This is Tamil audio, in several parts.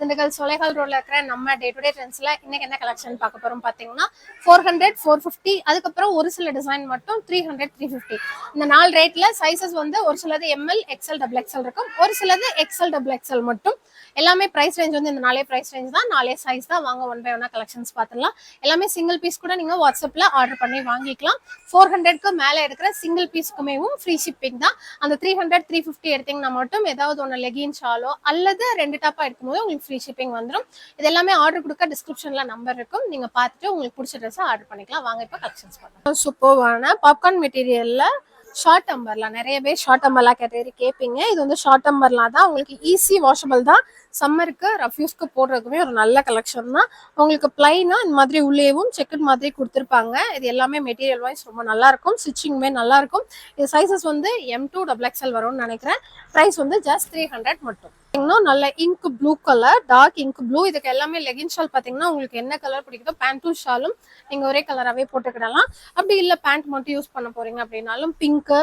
திண்டுக்கல் சொலைகால் ரோட்ல இருக்கிற நம்ம டே டு டே ட்ரெண்ட்ஸ்ல இன்னைக்கு என்ன கலெக்ஷன் பார்க்க போறோம் பாத்தீங்கன்னா ஃபோர் ஹண்ட்ரட் ஃபோர் ஃபிஃப்டி அதுக்கப்புறம் ஒரு சில டிசைன் மட்டும் த்ரீ ஹண்ட்ரட் த்ரீ ஃபிஃப்டி இந்த நாலு ரேட்ல சைசஸ் வந்து ஒரு சிலது எம்எல் எக்ஸ்எல் டபுள் எக்ஸ்எல் இருக்கும். ஒரு சிலது எக்ஸ்எல் டபுள் எக்ஸ்எல் மட்டும். எல்லாமே பிரைஸ் ரேஞ்ச் வந்து இந்த நாலே பிரைஸ் ரேஞ்ச் தான். நாலே சைஸ் தான். வாங்க ஒன் பை ஒன்னா கலெக்ஷன்ஸ் பார்த்துலாம் எல்லாமே சிங்கிள் பீஸ் கூட நீங்க வாட்ஸ்அப்ல ஆர்டர் பண்ணி வாங்கிக்கலாம். ஃபோர் ஹண்ட்ரட்க்கு மேல எடுக்கிற சிங்கிள் பீஸ்க்குமேவும் ஃப்ரீ ஷிப்பிங் தான். அந்த த்ரீ ஹண்ட்ரட் த்ரீ ஃபிஃப்டி எடுத்தீங்கன்னா மட்டும் ஏதாவது ஒன்று லெகின் ஷாலோ அல்லது ரெண்டு டாப்பா எடுக்கும்போது உங்களுக்கு ஃப்ரீ ஷிப்பிங் வந்துடும் இது எல்லாமே ஆர்டர் கொடுக்க டிஸ்கிரிப்ஷன்ல நம்பர் இருக்கும். நீங்க பார்த்துட்டு உங்களுக்கு பிடிச்ச ட்ரெஸ் ஆர்டர் பண்ணிக்கலாம். வாங்க இப்போ கலெக்ஷன்ஸ் பண்ணலாம் சூப்பர்வான பாப்கார்ன் மெட்டீரியல்ல ஷார்ட் டம்பர்லாம் நிறைய பேர் ஷார்ட் டம்பர்லாம் கேட்டகரி கேட்பீங்க இது வந்து ஷார்ட் டம்பர்லாம் தான். உங்களுக்கு ஈஸி வாஷபிள் தான். சம்மருக்கு ரஃப்யூஸ்க்கு போடுறதுக்குமே ஒரு நல்ல கலெக்ஷன் தான். உங்களுக்கு பிளைனாக இந்த மாதிரி உள்ளேவும் செக்கட் மாதிரி கொடுத்துருப்பாங்க. இது எல்லாமே மெட்டீரியல் வைஸ் ரொம்ப நல்லாயிருக்கும். ஸ்டிச்சிங்குமே நல்லாயிருக்கும். இது சைசஸ் வந்து எம் டூ டபுள் எக்ஸ்எல் வரும்னு நினைக்கிறேன். ப்ரைஸ் வந்து ஜஸ்ட் த்ரீ ஹண்ட்ரட் மட்டும். இன்னும் நல்ல ink blue colour dark ink blue இதுக்கு எல்லாமே லெகின் ஷால் பார்த்தீங்கன்னா உங்களுக்கு என்ன கலர் பிடிக்குதோ பேண்ட்டும் ஷாலும் நீங்கள் ஒரே கலராகவே போட்டுக்கிடலாம். அப்படி இல்லை பேண்ட் மட்டும் யூஸ் பண்ண போறீங்க அப்படின்னாலும் பிங்க்கு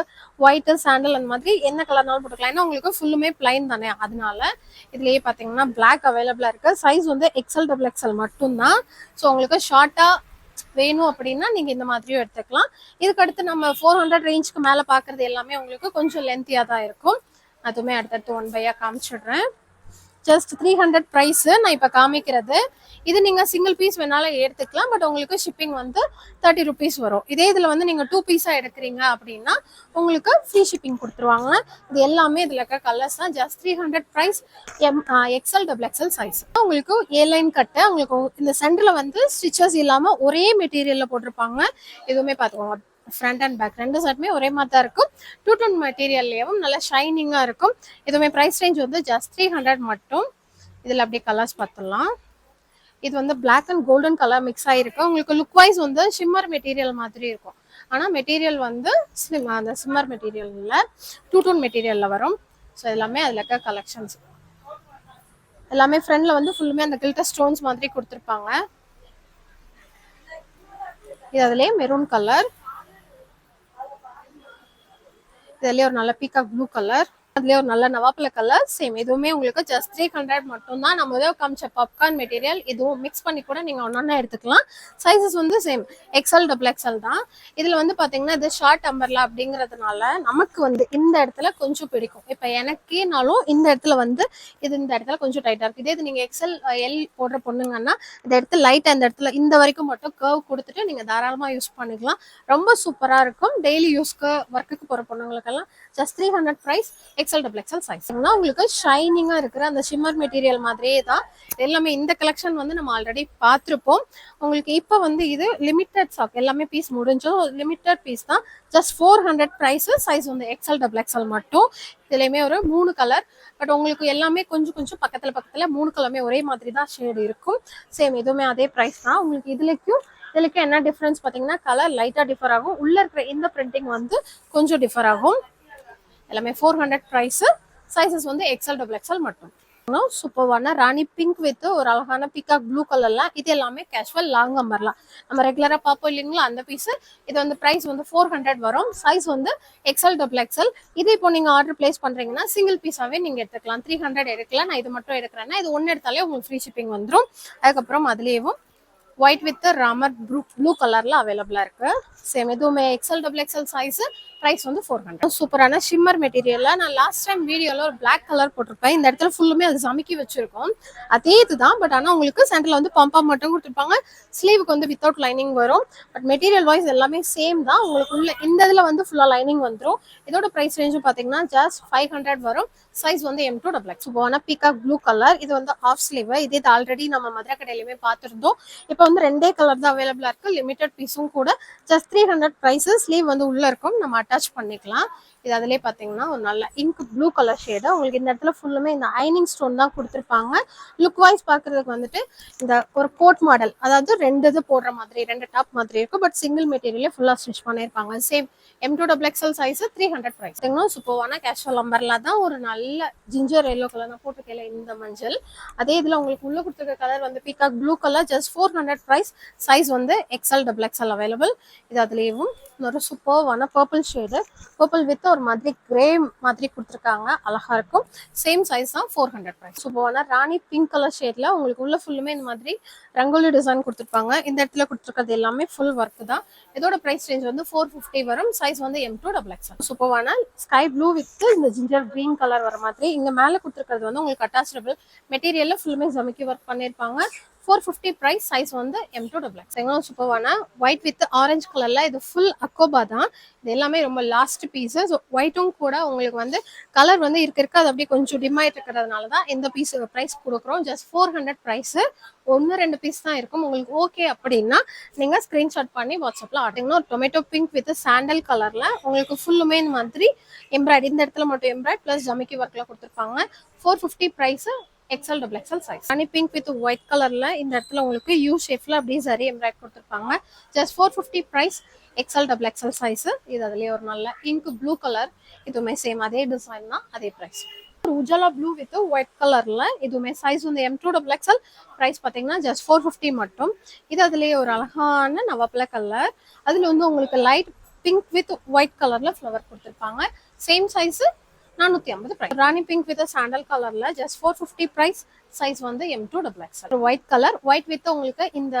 ஒயிட்டு சாண்டல் அந்த மாதிரி என்ன கலர்னாலும் போட்டுக்கலாம். ஏன்னா உங்களுக்கு ஃபுல்லுமே பிளைன் தானே. அதனால இதுலயே பார்த்தீங்கன்னா பார்த்தீங்கன்னா பிளாக் அவைலபிளாக இருக்கு. சைஸ் வந்து எக்ஸல் டபுள் எக்ஸல் மட்டும்தான் ஸோ உங்களுக்கு ஷார்ட்டாக வேணும் அப்படின்னா நீங்கள் இந்த மாதிரியும் எடுத்துக்கலாம். இதுக்கு அடுத்து நம்ம ஃபோர் ஹண்ட்ரட் ரேஞ்சுக்கு மேலே பார்க்குறது எல்லாமே உங்களுக்கு கொஞ்சம் லென்த்தியாக தான் இருக்கும். அதுவுமே அடுத்தடுத்து ஒன் பையாக காமிச்சிடுறேன். ஜஸ்ட் த்ரீ ஹண்ட்ரட் ப்ரைஸு நான் இப்போ காமிக்கிறது. இது நீங்கள் சிங்கிள் பீஸ் வேணாலும் எடுத்துக்கலாம் பட் உங்களுக்கு ஷிப்பிங் வந்து தேர்ட்டி ருபீஸ் வரும். இதே இதில் வந்து நீங்கள் டூ பீஸாக எடுக்கிறீங்க அப்படின்னா உங்களுக்கு ஃப்ரீ ஷிப்பிங் கொடுத்துருவாங்க. இது எல்லாமே இதில் இருக்க கலர்ஸ் தான். Just three hundred price M XL double XL size உங்களுக்கு ஏ லைன் கட்டு உங்களுக்கு இந்த சென்டரில் வந்து ஸ்டிச்சஸ் இல்லாமல் ஒரே மெட்டீரியலில் போட்டிருப்பாங்க. எதுவுமே பார்த்துக்கோங்க. ஃப்ரண்ட் அண்ட் பேக் ரெண்டு ஷர்ட்டுமே ஒரே மாதிரி தான் இருக்கும். டூ டோன் மெட்டீரியல்லையும் நல்லா ஷைனிங்காக இருக்கும். இதுவுமே ப்ரைஸ் ரேஞ்ச் வந்து ஜஸ்ட் த்ரீ ஹண்ட்ரட் மட்டும். இதில் அப்படியே கலர்ஸ் பார்த்துடலாம். இது வந்து black and golden colour mix ஆகிருக்கு உங்களுக்கு லுக் வைஸ் வந்து ஷிம்மர் மெட்டீரியல் மாதிரி இருக்கும். ஆனால் மெட்டீரியல் வந்து அந்த சிம்மர் மெட்டீரியலில் டூ டூன் மெட்டீரியலில் வரும். ஸோ எல்லாமே அதில் இருக்க கலெக்ஷன்ஸ் எல்லாமே ஃப்ரெண்டில் வந்து ஃபுல்லுமே அந்த கில்டர் ஸ்டோன்ஸ் மாதிரி கொடுத்துருப்பாங்க. இது அதுலேயே மெரூன் கலர் இதுலயே ஒரு நல்ல பீகாக் ப்ளூ கலர் அதுலயே ஒரு நல்ல நவாப்பில கலர் சேம் இதுவுமே உங்களுக்கு ஜஸ்ட் த்ரீ ஹண்ட்ரட் மட்டும் தான் நம்ம முதல் காமிச்ச பாப்கார்ன் மெட்டீரியல் இதுவும் மிக்ஸ் பண்ணி கூட நீங்க ஒன்னொன்னா எடுத்துக்கலாம். சைஸஸ் வந்து சேம் எக்ஸ்எல் டபுள் எக்ஸ்எல் தான். இதுல வந்து பாத்தீங்கன்னா இது ஷார்ட் அம்பர்லா அப்படிங்கறதுனால நமக்கு வந்து இந்த இடத்துல கொஞ்சம் பிடிக்கும். இப்ப எனக்கேனாலும் இந்த இடத்துல வந்து இது இந்த இடத்துல கொஞ்சம் டைட்டா இருக்கு இதே இது நீங்க எக்ஸ்எல் எல் போடுற பொண்ணுங்கன்னா இந்த இடத்துல லைட் அந்த இடத்துல இந்த வரைக்கும் மட்டும் கர்வ் கொடுத்துட்டு நீங்க தாராளமா யூஸ் பண்ணிக்கலாம். ரொம்ப சூப்பரா இருக்கும். டெய்லி யூஸ்க்கு ஒர்க்குக்கு போற பொண்ணுங்களுக்கெல்லாம் just three hundred price XL double XL size உங்களுக்கு ஷைனிங்கா இருக்கிற அந்த ஷிம்மர் மெட்டீரியல் மாதிரியே தான் எல்லாமே இந்த கலெக்ஷன் வந்து நம்ம ஆல்ரெடி பார்த்துருப்போம். உங்களுக்கு இப்போ வந்து இது லிமிட்டட் ஸ்டாக் எல்லாமே பீஸ் முடிஞ்சும் லிமிட்டட் பீஸ் தான். Just four hundred price size வந்து எக்ஸல் டபுள் எக்ஸல் மட்டும். இதுலையுமே ஒரு மூணு கலர் பட் உங்களுக்கு எல்லாமே கொஞ்சம் கொஞ்சம் பக்கத்தில் பக்கத்தில் மூணு கலருமே ஒரே மாதிரி தான் ஷேடு இருக்கும். சேம் எதுவுமே அதே ப்ரைஸ் தான். உங்களுக்கு இதுலேயும் இதுலக்கும் என்ன டிஃப்ரென்ஸ் பார்த்தீங்கன்னா கலர் லைட்டாக டிஃபர் ஆகும். உள்ள இருக்கிற இந்த பிரிண்டிங் வந்து கொஞ்சம் டிஃபர் ஆகும். எல்லாமே ஃபோர் ஹண்ட்ரட் ப்ரைஸு சைஸஸ் வந்து எக்ஸல் டபுள் எக்ஸல் மட்டும். சூப்பர்வான ராணி பிங்க் வித் ஒரு அழகான பிகாக் ப்ளூ கலர்லாம் இது எல்லாமே கேஷுவல் லாங் அம்பர்லாம் நம்ம ரெகுலராக பார்ப்போம் இல்லைங்களா அந்த பீஸு இது வந்து ப்ரைஸ் வந்து ஃபோர் ஹண்ட்ரட் வரும். சைஸ் வந்து எக்ஸல் டபுள் எக்ஸல் இது இப்போ நீங்கள் ஆர்டர் பிளேஸ் பண்ணுறீங்கன்னா சிங்கிள் பீஸாகவே நீங்கள் எடுத்துக்கலாம். த்ரீ ஹண்ட்ரட் எடுக்கல நான் இது மட்டும் எடுக்கிறேன்னா இது ஒன்று எடுத்தாலே உங்களுக்கு ஃப்ரீ ஷிப்பிங் வந்துடும் அதுக்கப்புறம் அதுலேயும் white with Ramar blue blue கலர்ல அவைலபிளா இருக்கு. சேம் எதுவுமே XL double XL size price வந்து ஃபோர் ஹண்ட்ரட் சூப்பரான ஷிம்மர் மெட்டீரியல்ல நான் லாஸ்ட் டைம் வீடியோல ஒரு பிளாக் கலர் போட்டிருப்பேன். இந்த இடத்துல ஃபுல்லுமே அது சமைக்கி வச்சிருக்கோம். அதே இதுதான் பட் ஆனால் உங்களுக்கு சென்டர்ல வந்து பம்பா மட்டும் கொடுத்துருப்பாங்க. ஸ்லீவுக்கு வந்து வித்தவுட் லைனிங் வரும். பட் மெட்டீரியல் வைஸ் எல்லாமே சேம் தான். உங்களுக்கு உள்ள இந்த இதில் வந்து ஃபுல்லாக லைனிங் வந்துடும் இதோட ப்ரைஸ் ரேஞ்சும் பார்த்தீங்கன்னா ஜஸ்ட் ஃபைவ் ஹண்ட்ரட் வரும். சைஸ் வந்து எம் டூ டபுள் எக்ஸ் சூப்பரான பீகாக் ப்ளூ கலர் இது வந்து ஆஃப் ஸ்லீவ் இதே இது ஆல்ரெடி நம்ம மதுரை கடையிலுமே பார்த்துருந்தோம். இப்போ வந்து ரெண்டே கலர் தான் அவைலபிளா இருக்கு. லிமிடெட் பீஸும் கூட. Just three hundred prices sleeve வந்து உள்ள இருக்கும். நம்ம அட்டாச் பண்ணிக்கலாம். இது அதிலே பார்த்தீங்கன்னா ஒரு நல்ல இங்க் ப்ளூ கலர் ஷேடு உங்களுக்கு இந்த இடத்துல ஃபுல்லுமே இந்த ஐனிங் ஸ்டோன் தான் கொடுத்துருப்பாங்க. லுக் வைஸ் பார்க்கறதுக்கு வந்துட்டு இந்த ஒரு கோட் மாடல் அதாவது ரெண்டு இது போடுற மாதிரி ரெண்டு டாப் மாதிரி இருக்கும். பட் சிங்கிள் மெட்டீரியலே ஃபுல்லாக ஸ்டிச் பண்ணியிருப்பாங்க same M two double XL size three hundred price சூப்பர்வான casual நம்பர்ல தான் ஒரு நல்ல ஜிஞ்சர் எல்லோ கலர் நான் போட்டிருக்கேன் இந்த மஞ்சள். அதே இதில் உங்களுக்கு உள்ள கொடுத்துருக்க கலர் வந்து peacock blue colour just four hundred price size வந்து எக்ஸல் டபுள் எக்ஸல் அவைலபிள் இது அதுலேயும் ஒரு சூப்பர்வான பர்பிள் ஷேடு பர்பிள் வித் ஒரு மாதிரி கிரே மாதிரி கொடுத்துருக்காங்க. அழகா இருக்கும். சேம் சைஸ் தான் ஃபோர் ஹண்ட்ரட் ப்ரைஸ் சூப்பரான ராணி பிங்க் கலர் ஷேட்ல உங்களுக்கு உள்ள ஃபுல்லுமே இந்த மாதிரி ரங்கோலி டிசைன் கொடுத்துருப்பாங்க. இந்த இடத்துல கொடுத்துருக்கிறது எல்லாமே ஃபுல் ஒர்க் தான். இதோட பிரைஸ் ரேஞ்ச் வந்து ஃபோர் ஃபிஃப்டி வரும். சைஸ் வந்து எம் டூ டபுள் எக்ஸ் சூப்பரான ஸ்கை ப்ளூ வித் இந்த ஜிஞ்சர் கிரீன் கலர் வர மாதிரி இங்க மேல கொடுத்துருக்கிறது வந்து உங்களுக்கு அட்டாச்சபிள் மெட்டீரியல்ல ஃபுல்லுமே ஜமிக்கி ஒர்க் பண்ணியிருப்பாங்க ஃபோர் ஃபிஃப்டி ப்ரைஸ் சைஸ் வந்து எம் டூ டபுள் எக்ஸ் எங்களும் சூப்பர்வான ஒயிட் வித் ஆரஞ்சு கலர்ல இது ஃபுல் அக்கோபா தான். இது எல்லாமே ரொம்ப லாஸ்ட் ஸோ ஒயிட்டும் கூட உங்களுக்கு வந்து கலர் வந்து இருக்க இருக்க அது அப்படியே கொஞ்சம் டிம் ஆயிட்டு இருக்கிறதுனால தான் இந்த பீஸ் ப்ரைஸ் கொடுக்குறோம். ஜஸ்ட் ஃபோர் ஹண்ட்ரட் ப்ரைஸ் ஒன்று ரெண்டு பீஸ் தான் இருக்கும். உங்களுக்கு ஓகே அப்படின்னா நீங்கள் ஸ்க்ரீன்ஷாட் பண்ணி வாட்ஸ்அப்பில் ஆட்டிங்கன்னா ஒரு டொமேட்டோ பிங்க் வித் சாண்டல் கலரில் உங்களுக்கு ஃபுல்லுமே இந்த மாதிரி எம்ப்ராய்ட் இந்த இடத்துல மட்டும் எம்ப்ராய்டு ப்ளஸ் ஜமிக்கி ஒர்க்கில் கொடுத்துருப்பாங்க. Four fifty price XL double XL size honey pink with white கலர்ல இந்த இடத்துல உங்களுக்கு யூ ஷேப்ல அப்படியே சரி எம்ப்ராய்ட் கொடுத்துருப்பாங்க. Just four fifty price XL double XL size இது அதுலேயே ஒரு நல்ல இங்க் ப்ளூ கலர் இதுவுமே சேம் அதே டிசைன் தான் அதே price Ujala blue with white கலர்ல இதுவுமே சைஸ் வந்து M two double XL price பார்த்தீங்கன்னா ஜஸ்ட் ஃபோர் ஃபிஃப்டி மட்டும். இது அதுலேயே ஒரு அழகான நவப்பல கலர் அதுல வந்து உங்களுக்கு லைட் பிங்க் வித் ஒயிட் கலர்ல ஃப்ளவர் கொடுத்துருப்பாங்க. சேம் சைஸ் நானூத்தி ஐம்பது ப்ரைஸ் ராணி பிங்க் வித் சாண்டல் கலர்ல just four fifty price size வந்து M two double X white colour white with உங்களுக்கு இந்த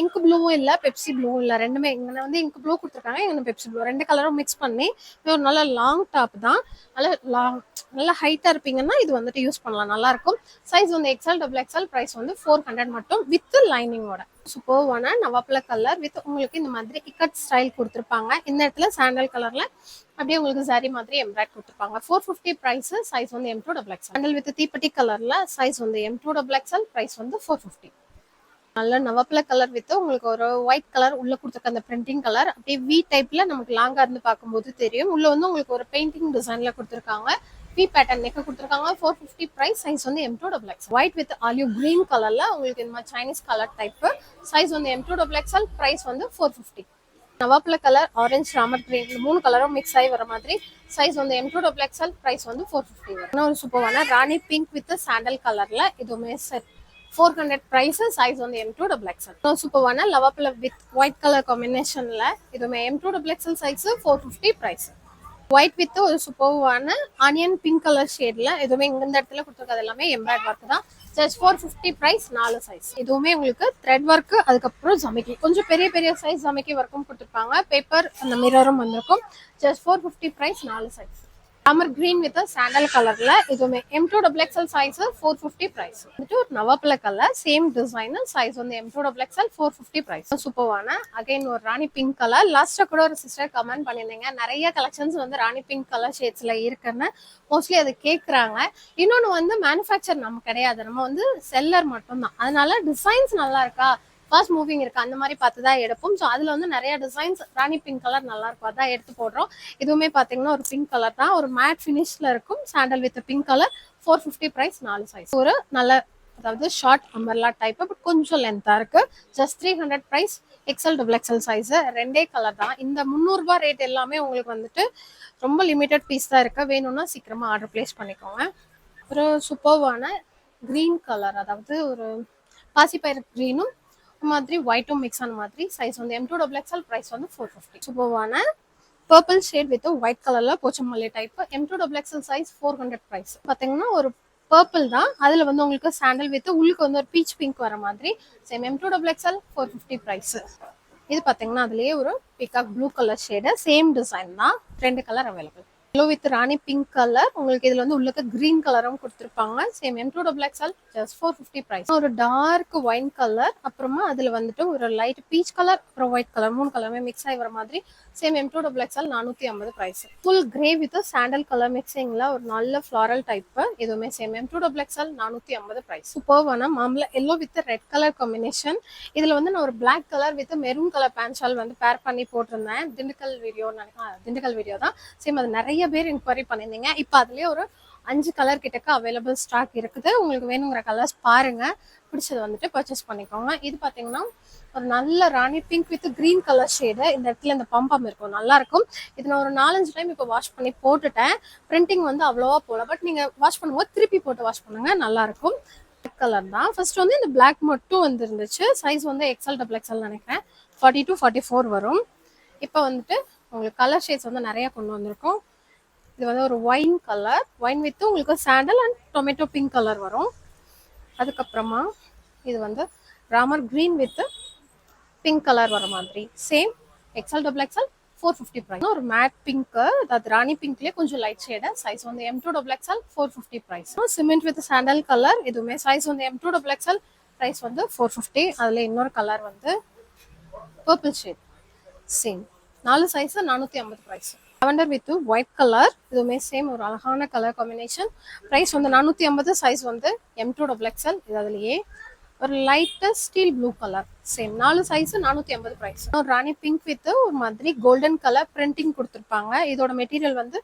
இங்க் ப்ளூவும் இல்ல பெப்சி ப்ளூவும் இல்ல ரெண்டுமே இங்க வந்து இங்க் ப்ளூ கொடுத்துருக்காங்க. இங்க பெப்சி ப்ளூ ரெண்டு கலரும் மிக்ஸ் பண்ணி இது ஒரு நல்ல லாங் டாப் தான். நல்ல லாங் நல்ல ஹைட்டா இருப்பீங்கன்னா இது வந்துட்டு யூஸ் பண்ணலாம். நல்லா இருக்கும். சைஸ் வந்து எக்ஸ்எல் டபுள் எக்ஸ்எல் பிரைஸ் வந்து ஃபோர் ஹண்ட்ரட் மட்டும் வித் லைனிங்கோட சூப்பர்வான நவாப்பழ கலர் வித் உங்களுக்கு இந்த மாதிரி இக்கட் ஸ்டைல் கொடுத்துருப்பாங்க. இந்த இடத்துல சாண்டல் கலர்ல அப்படியே உங்களுக்கு சாரி மாதிரி எம்ப்ராய்ட் கொடுத்துருப்பாங்க. ஃபோர் ஃபிஃப்டி ப்ரைஸ் சைஸ் வந்து M two double XL sandal with தீப்பெட்டி கலர்ல சைஸ் வந்து M two double XL price வந்து ஃபோர் ஃபிஃப்டி நல்ல நவப்பில கலர் வித் உங்களுக்கு ஒரு ஒயிட் கலர் உள்ள கொடுத்துருக்க அந்த பிரிண்டிங் கலர் அப்படியே வி டைப்ல நமக்கு லாங்கா இருந்து பார்க்கும்போது தெரியும். உள்ள வந்து உங்களுக்கு ஒரு பெயிண்டிங் டிசைன்ல கொடுத்துருக்காங்க. வி பேட்டர்ன் நெக்க கொடுத்துருக்காங்க? ஃபோர் ஃபிஃப்டி ப்ரைஸ் சைஸ் வந்து M two double X white with olive green கலர்ல உங்களுக்கு இந்த மாதிரி சைனீஸ் கலர் டைப் சைஸ் வந்து M two double XL price வந்து ஃபோர் ஃபிஃப்டி நவாப்பழ கலர் ஆரஞ்சு ராமர் கிரீன் இந்த மூணு கலரும் மிக்ஸ் ஆகி வர மாதிரி சைஸ் வந்து M two double XL price வந்து ஃபோர் ஃபிஃப்டி வரும். ஒரு சூப்பரான ராணி பிங்க் வித் சாண்டல் கலர்ல இதுவுமே set four hundred price size வந்து எம் டூ டபுள் எக்ஸ்எல் இன்னும் சூப்பரான லவாப்பழ வித் ஒயிட் கலர் காம்பினேஷன்ல இதுவுமே M to double XL size four fifty price white with ஒரு சூப்பர்வான ஆனியன் பிங்க் கலர் ஷேட்ல எதுவுமே இந்த இடத்துல கொடுத்துருக்கிறது எல்லாமே எம்ப்ராய்ட் ஒர்க் தான். ஜஸ்ட் ஃபோர் ஃபிஃப்டி ப்ரைஸ் நாலு சைஸ் இதுவுமே உங்களுக்கு த்ரெட் ஒர்க் அதுக்கப்புறம் ஜமைக்கி கொஞ்சம் பெரிய பெரிய சைஸ் ஜமைக்கி ஒர்க்கும் கொடுத்துருப்பாங்க. பேப்பர் அந்த மிரரும் வந்திருக்கும். ஜஸ்ட் ஃபோர் ஃபிஃப்டி ப்ரைஸ் நாலு சைஸ் அமர் கிரீன் வித் சாண்டல் கலர்ல இதுவுமே M two double XL size four fifty price வந்துட்டு ஒரு நவப்பல கலர் சேம் டிசைன் சைஸ் வந்து M two double XL four fifty price சூப்பர்வான again ஒரு ராணி பிங்க் கலர் லாஸ்டா கூட ஒரு சிஸ்டர் கமெண்ட் பண்ணியிருந்தீங்க. நிறைய கலெக்ஷன்ஸ் வந்து ராணி பிங்க் கலர் ஷேட்ஸ்ல இருக்குன்னு. மோஸ்ட்லி அது கேட்குறாங்க இன்னொன்று வந்து மேனுஃபேக்சர் நம்ம கிடையாது. நம்ம வந்து செல்லர் மட்டும்தான். அதனால டிசைன்ஸ் நல்லா இருக்கா? ஃபாஸ்ட் மூவிங் இருக்கு. அந்த மாதிரி பார்த்து தான் எடுப்போம். ஸோ அதில் வந்து நிறைய டிசைன்ஸ் ராணி பிங்க் கலர் நல்லா இருக்கும். அதான் எடுத்து போடுறோம். இதுவுமே பார்த்தீங்கன்னா ஒரு பிங்க் கலர் தான். ஒரு மேட் ஃபினிஷில் இருக்கும். Sandal with pink colour four fifty price நாலு சைஸ் ஒரு நல்ல அதாவது ஷார்ட் அம்பர்லா டைப் பட் கொஞ்சம் லென்த்தாக இருக்கு. Just three hundred price XL double XL size ரெண்டே கலர் தான். இந்த முந்நூறுபா ரேட் எல்லாமே உங்களுக்கு வந்துட்டு ரொம்ப லிமிட்டட் பீஸ் தான் இருக்கு. வேணும்னா சீக்கிரமா ஆர்டர் பிளேஸ் பண்ணிக்கோங்க. ஒரு சூப்பர்வான க்ரீன் கலர் அதாவது ஒரு பாசிப்பயிர் க்ரீனும் மாதிரி ஒயிட்டும் மிக்ஸ் ஆன மாதிரி சைஸ் வந்து M two double XL price வந்து ஃபோர் ஃபிஃப்டி சூப்பர்வான பர்பிள் ஷேட் வித் ஒயிட் கலர்ல Pochampally type M two double XL size four hundred price பார்த்தீங்கன்னா ஒரு பர்பிள் தான். அதில் வந்து உங்களுக்கு சாண்டல் வித் உள்ளுக்கு வந்து ஒரு பீச் பிங்க் வர மாதிரி same M two double XL four fifty price இது பார்த்தீங்கன்னா அதுலேயே ஒரு peacock blue colour shade same design தான். ரெண்டு கலர் அவைலபிள் எல்லோ வித் ராணி பிங்க் கலர் உங்களுக்கு இதுல வந்து உள்ளுக்கு கிரீன் கலரும் கொடுத்துருப்பாங்க. Same M two double XL just four fifty price ஒரு டார்க் ஒயின் கலர் அப்புறமா அதுல வந்துட்டு ஒரு லைட் பீச் கலர் அப்புறம் ஒயிட் கலர் மூணு கலருமே மிக்ஸ் ஆகி வர மாதிரி same M two double XL நானூத்தி ஐம்பது price full grey with sandal colour மிக்சிங்ல ஒரு நல்ல ஃபிளாரல் டைப் இதுவுமே same M two double XL நானூத்தி ஐம்பது ப்ரைஸ் சூப்பர்வான மாம்பழ yellow with red colour combination இதுல வந்து நான் ஒரு black colour with maroon colour pant shawl வந்து பேர் பண்ணி போட்டிருந்தேன். திண்டுக்கல் வீடியோ நினைக்கிறேன். திண்டுக்கல் வீடியோ தான். சேம் அது நிறைய நிறைய பேர் என்கொயரி பண்ணியிருந்தீங்க. இப்போ அதுலேயே ஒரு அஞ்சு கலர் கிட்டக்க அவைலபிள் ஸ்டாக் இருக்குது. உங்களுக்கு வேணுங்கிற கலர்ஸ் பாருங்க. பிடிச்சது வந்துட்டு பர்ச்சேஸ் பண்ணிக்கோங்க. இது பார்த்தீங்கன்னா ஒரு நல்ல ராணி pink with green colour shade இந்த இடத்துல இந்த பம்பம் இருக்கும். நல்லா இருக்கும் இது நான் ஒரு நாலஞ்சு டைம் இப்போ வாஷ் பண்ணி போட்டுட்டேன். பிரிண்டிங் வந்து அவ்வளோவா போகல பட் நீங்கள் வாஷ் பண்ணும்போது திருப்பி போட்டு வாஷ் பண்ணுங்க. நல்லா இருக்கும் கலர் தான். ஃபர்ஸ்ட் வந்து இந்த பிளாக் மட்டும் வந்து இருந்துச்சு சைஸ் வந்து எக்ஸல் டபுள் எக்ஸல் நினைக்கிறேன். ஃபார்ட்டி டூ ஃபார்ட்டி ஃபோர் வரும். இப்போ வந்துட்டு உங்களுக்கு கலர் ஷேட்ஸ் வந்து நிறைய கொண்டு வந்திருக்கோம். இது வந்து ஒரு ஒயின் கலர் ஒயின் வித்து உங்களுக்கு sandal and tomato pink colour வரும். அதுக்கப்புறமா இது வந்து Ramar green with pink colour வர மாதிரி. Same XL double XL four fifty price ஒரு மேட் பிங்க் அது ராணி பிங்க்லேயே கொஞ்சம் லைட் ஷேடு சைஸ் வந்து M two double XL four fifty price cement with sandal colour இதுவுமே சைஸ் வந்து M two double XL price வந்து ஃபோர் ஃபிஃப்டி அதில் இன்னொரு கலர் வந்து பர்பிள் ஷேட் சேம் நாலு சைஸ் நானூற்றி ஐம்பது price lavender with white colour இதுவுமே சேம் ஒரு அழகான கலர் காம்பினேஷன் ப்ரைஸ் வந்து நானூற்றி ஐம்பது சைஸ் வந்து எம் டூ டபுள் எக்ஸல் இது அதுலேயே ஒரு லைட்டாக ஸ்டீல் ப்ளூ கலர் சேம் நாலு சைஸ் நானூற்றி ஐம்பது ப்ரைஸ் ஒரு ராணி பிங்க் வித் ஒரு மாதிரி கோல்டன் கலர் பிரிண்டிங் கொடுத்துருப்பாங்க. இதோட மெட்டீரியல் வந்து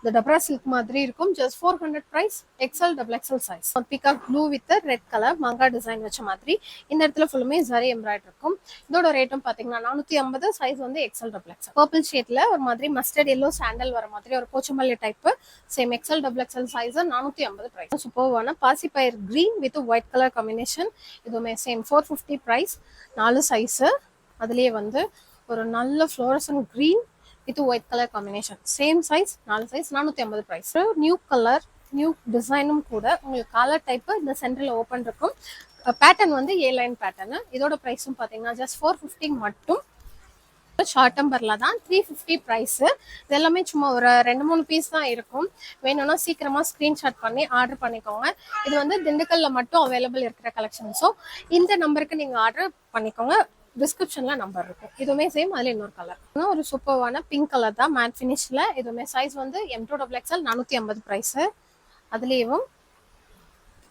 இந்த டபரா சில்க் மாதிரி இருக்கும். Just four hundred price XL double XL size peacock blue with red colour manga design வச்ச மாதிரி. இந்த இடத்துல ஃபுல்லுமே ஜரி எம்ப்ராய்ட் இருக்கும். இதோட ரேட்டும் பார்த்தீங்கன்னா நானூற்றி ஐம்பது சைஸ் வந்து எக்ஸல் டபுள் எக்ஸல் பர்பிள் ஷேட்ல ஒரு மாதிரி மஸ்டர்ட் எல்லோ சாண்டல் வர மாதிரி ஒரு Pochampally type same XL double XL size நானூற்றி ஐம்பது ப்ரைஸ் சூப்பர்வான பாசிப்பயிர் green with white colour combination இதுவுமே சேம் ஃபோர் ஃபிஃப்டி ப்ரைஸ் நாலு சைஸு அதுலேயே வந்து ஒரு நல்ல fluorescent green with white colour combination same size நாலு சைஸ் நானூற்றி ஐம்பது ப்ரைஸ் நியூ கலர் நியூ டிசைனும் கூட உங்களுக்கு கலர் டைப்பு இந்த சென்டரில் ஓப்பன் இருக்கும். Uh, பேட்டர்ன் வந்து ஏ லைன் பேட்டர்னு இதோட ப்ரைஸும் பார்த்தீங்கன்னா ஜஸ்ட் ஃபோர் ஃபிஃப்டி மட்டும். ஷார்ட் டம்பரில் தான் த்ரீ ஃபிஃப்டி ப்ரைஸு இது எல்லாமே சும்மா ஒரு ரெண்டு மூணு பீஸ் தான் இருக்கும். வேணும்னா சீக்கிரமாக ஸ்க்ரீன்ஷாட் பண்ணி ஆர்டர் பண்ணிக்கோங்க. இது வந்து திண்டுக்கல்ல மட்டும் அவைலபிள் இருக்கிற கலெக்ஷன் ஸோ இந்த நம்பருக்கு நீங்கள் ஆர்டர் பண்ணிக்கோங்க. டிஸ்கிரிப்ஷன்ல நம்பர் இருக்கும். இதுவுமே சேம் அதில் இன்னொரு கலர் இன்னும் ஒரு சூப்பர்வான பிங்க் கலர் தான். மேட் ஃபினிஷில் இதுவுமே சைஸ் வந்து எம் டூ டபுள் எக்ஸ்எல் நானூற்றி ஐம்பது ப்ரைஸு அதுலேயும்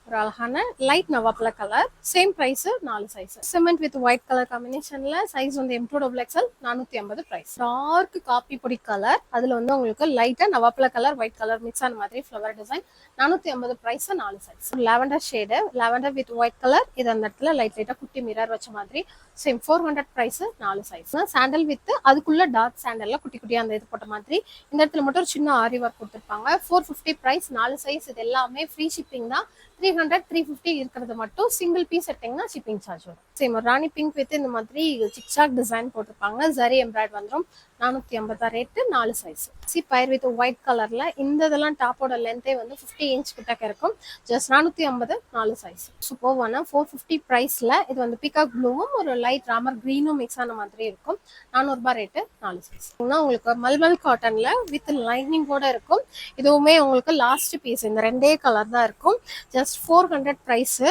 ஒரு அழகான லைட் நவாப்ல கலர் சேம் ப்ரைஸ் நாலு size cement with white colour காம்பினேஷன்ல சைஸ் வந்து எம் டூ டபுள் எக்ஸ்எல் நானூத்தி ஐம்பது ப்ரைஸ் டார்க் காப்பி பொடி கலர் அதுல வந்து உங்களுக்கு லைட்டா நவாப்ல கலர் ஒயிட் கலர் மிக்ஸ் ஆன மாதிரி ஃப்ளவர் டிசைன் நானூத்தி ஐம்பது ப்ரைஸ் நாலு size lavender shade lavender with white colour இது அந்த இடத்துல லைட் லைட்டா குட்டி மிரர் வச்ச மாதிரி. சேம் ஃபோர் ஹண்ட்ரட் ப்ரைஸ் நாலு சைஸ் சாண்டல் வித் அதுக்குள்ள டார்க் சாண்டல்ல குட்டி குட்டி அந்த இது போட்ட மாதிரி. இந்த இடத்துல மட்டும் ஒரு சின்ன ஆரி ஒர்க் கொடுத்துருப்பாங்க. ஃபோர் ஃபிஃப்டி ப்ரைஸ் நாலு சைஸ் இது எல்லாமே ஃப்ரீ ஷிப்பிங் தான். த்ரீ ஹண்ட்ரட் த்ரீ ஃபிஃப்டி இருக்கிறது மட்டும் சிங்கிள் பீஸ் எடுத்தீங்கன்னா ஷிப்பிங் சார்ஜ் வரும். சேம் ராணி பிங்க் வித் இந்த மாதிரி சிக்ஸாக் டிசைன் போட்டிருப்பாங்க. ஜரி எம்ப்ராய்ட் வந்துடும் நானூற்றி ஐம்பதா ரேட்டு நாலு சைஸ் சி பயிர் வித் ஒயிட் கலரில் இந்த இதெல்லாம் டாப்போட லென்த்தே வந்து ஃபிஃப்டி இன்ச் கிட்டக்க இருக்கும் ஜஸ்ட் நானூற்றி ஐம்பது நாலு சைஸ் சூப்பர்வான ஃபோர் ஃபிஃப்டி ப்ரைஸில் இது வந்து பிகாக் ப்ளூவும் ஒரு லைட் ராமர் க்ரீனும் மிக்ஸ் ஆன மாதிரி இருக்கும். நானூறுபா ரேட்டு நாலு சைஸ் உங்களுக்கு மல்மல் காட்டனில் வித் லைனிங்கோட இருக்கும். இதுவுமே உங்களுக்கு லாஸ்ட் பீஸ் இந்த ரெண்டே கலர் தான் இருக்கும். ஜஸ்ட் ஃபோர் ஹண்ட்ரட் ப்ரைஸு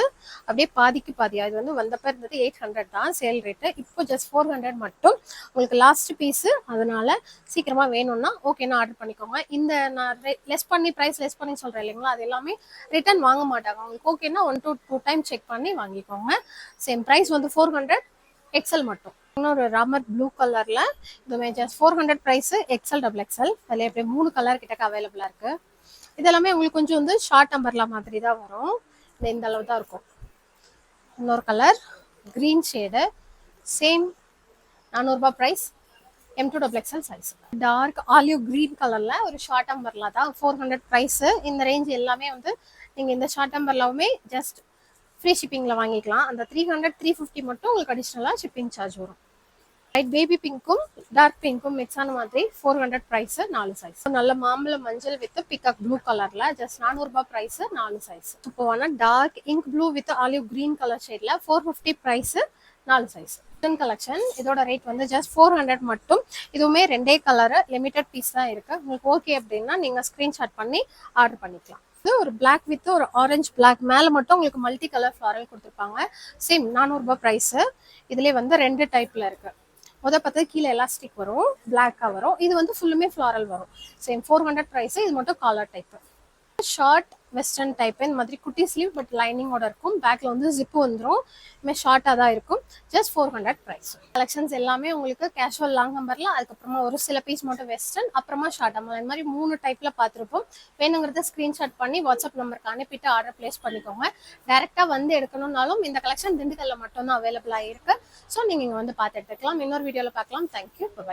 அப்படியே பாதிக்கு பாதியாக இது வந்து வந்தப்போ இருந்தது எயிட் ஹண்ட்ரட் தான் சேல் ரேட்டு இப்போ ஜஸ்ட் ஃபோர் ஹண்ட்ரட் மட்டும். உங்களுக்கு லாஸ்ட் பீஸு அதனால சீக்கிரமாக வேணும்னா ஓகேனா ஆர்டர் பண்ணிக்கோங்க. இந்த நான் லெஸ் பண்ணி ப்ரைஸ் லெஸ் பண்ணி சொல்கிறேன் இல்லைங்களா? அது எல்லாமே ரிட்டர்ன் வாங்க மாட்டாங்க. உங்களுக்கு ஓகேன்னா one two two time check பண்ணி வாங்கிக்கோங்க. சேம் ப்ரைஸ் வந்து ஃபோர் ஹண்ட்ரட் எக்ஸல் மட்டும். இன்னொரு ராமர் ப்ளூ கலரில் இதுவுமே just four hundred price XL double XL அதில் எப்படி மூணு கலர் கிட்டக்க அவைலபிளாக இருக்குது இதெல்லாமே உங்களுக்கு கொஞ்சம் வந்து ஷார்ட் அம்பர்லா மாதிரி தான் வரும். இந்த இந்த அளவு தான் இருக்கும். இன்னொரு கலர் க்ரீன் ஷேடு சேம் நானூறுபா price M two double XL size dark olive green கலரில் ஒரு ஷார்ட் அம்பர்லா தான் ஃபோர் ஹண்ட்ரட் ப்ரைஸு இந்த ரேஞ்ச் எல்லாமே வந்து நீங்கள் இந்த ஷார்ட் அம்பர்லாவுமே ஜஸ்ட் ஃப்ரீ ஷிப்பிங்கில் வாங்கிக்கலாம். அந்த த்ரீ ஹண்ட்ரட் த்ரீ ஃபிஃப்டி மட்டும் உங்களுக்கு அடிஷ்னலாக ஷிப்பிங் சார்ஜ் வரும். லைட் பேபி பிங்க்கும் டார்க் பிங்க்கும் மிக்ஸ் ஆன மாதிரி ஃபோர் ஹண்ட்ரட் ப்ரைஸ் நாலு சைஸ் நல்ல மாம்பழ மஞ்சள் வித் பிகாக் ப்ளூ கலர்ல ஜஸ்ட் நானூறுபா ப்ரைஸ் நாலு size சூப்பர்வான dark ink blue with olive green colour ஷேட்ல four fifty price நாலு சைஸ் கலெக்ஷன் இதோட ரேட் வந்து ஜஸ்ட் ஃபோர் ஹண்ட்ரட் மட்டும். இதுவுமே ரெண்டே கலரு லிமிடெட் பீஸ் தான் இருக்கு. உங்களுக்கு ஓகே அப்படின்னா நீங்க ஸ்கிரீன்ஷாட் பண்ணி ஆர்டர் பண்ணிக்கலாம். இது ஒரு பிளாக் வித் ஒரு ஆரஞ்சு பிளாக் மேலே மட்டும் உங்களுக்கு மல்டி கலர் ஃப்ளாரல் கொடுத்துருப்பாங்க. சேம் நானூறுபா ப்ரைஸு இதுலேயே வந்து ரெண்டு டைப்பில் இருக்கு. முதல் பார்த்தது கீழே எலாஸ்டிக் வரும் பிளாக்காக வரும். இது வந்து ஃபுல்லுமே ஃப்ளாரல் வரும். சேம் ஃபோர் ஹண்ட்ரட் ப்ரைஸு இது மட்டும் collar type short western type இந்த மாதிரி குட்டி ஸ்லீவ் பட் லைனிங்கோட இருக்கும். பேக்ல வந்து ஜிப்பு வந்துடும் இதுமாதிரி ஷார்ட்டாக தான் இருக்கும். Just four hundred price collections எல்லாமே உங்களுக்கு கேஷுவல் லாங் நம்பர்ல அதுக்கப்புறமா ஒரு சில பீஸ் மட்டும் வெஸ்டர்ன் அப்புறமா ஷார்ட் அம்மா இந்த மாதிரி மூணு டைப்ல பார்த்துருப்போம். வேணுங்கிறத ஸ்க்ரீன்ஷாட் பண்ணி வாட்ஸ்அப் நம்பருக்கு அனுப்பிட்டு ஆர்டர் பிளேஸ் பண்ணிக்கோங்க. டேரெக்டாக வந்து எடுக்கணும்னாலும் இந்த கலெக்ஷன் திண்டுக்கல்ல மட்டும்தான் அவைலபிளாக இருக்கு. ஸோ நீங்கள் இங்கே வந்து பார்த்து எடுத்துக்கலாம். இன்னொரு வீடியோவில் பார்க்கலாம். Thank you bye